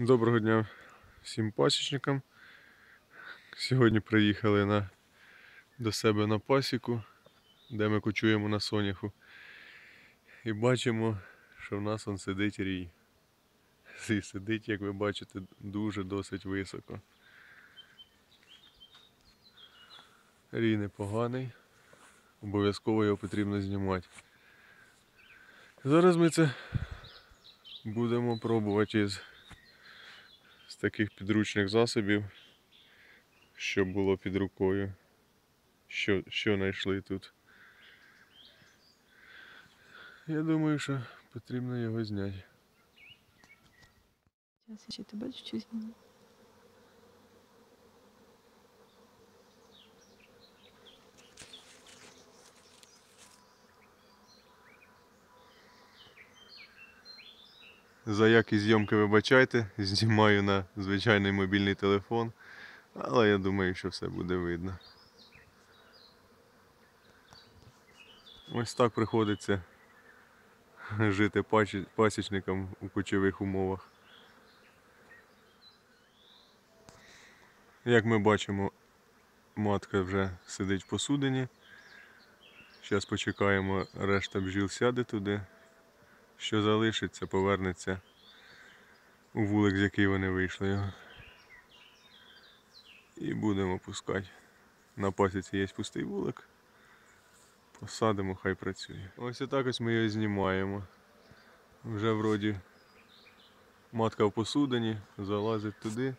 Доброго дня всім пасічникам. Сьогодні приїхали на, до себе на пасіку, де ми кочуємо на соняху. І бачимо, що в нас он сидить рій. І сидить, як ви бачите, дуже досить високо. Рій непоганий. Обов'язково його потрібно знімати. Зараз ми це будемо пробувати із таких підручних засобів, що було під рукою, що, що знайшли тут. Я думаю, що потрібно його зняти. Зараз я ще тебе що зніму. За якість зйомки вибачайте, знімаю на звичайний мобільний телефон, але я думаю, що все буде видно. Ось так приходиться жити пасічникам у кочових умовах. Як ми бачимо, матка вже сидить в посудині. Зараз почекаємо, решта бджіл сяде туди. Що залишиться, повернеться у вулик, з який вони вийшли його. І будемо пускати. На пасіці є пустий вулик. Посадимо, хай працює. Ось отак ось ми його знімаємо. Вже вроді матка в посудині, залазить туди.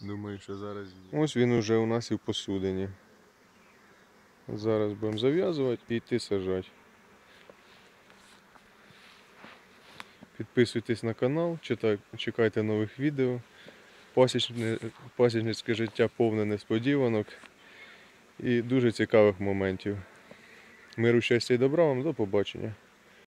Думаю, що зараз. Ось він уже у нас і в посудині. Зараз будемо зав'язувати і йти сажати. Підписуйтесь на канал, чекайте нових відео. Пасічницьке життя повне несподіванок і дуже цікавих моментів. Миру, щастя і добра вам, до побачення.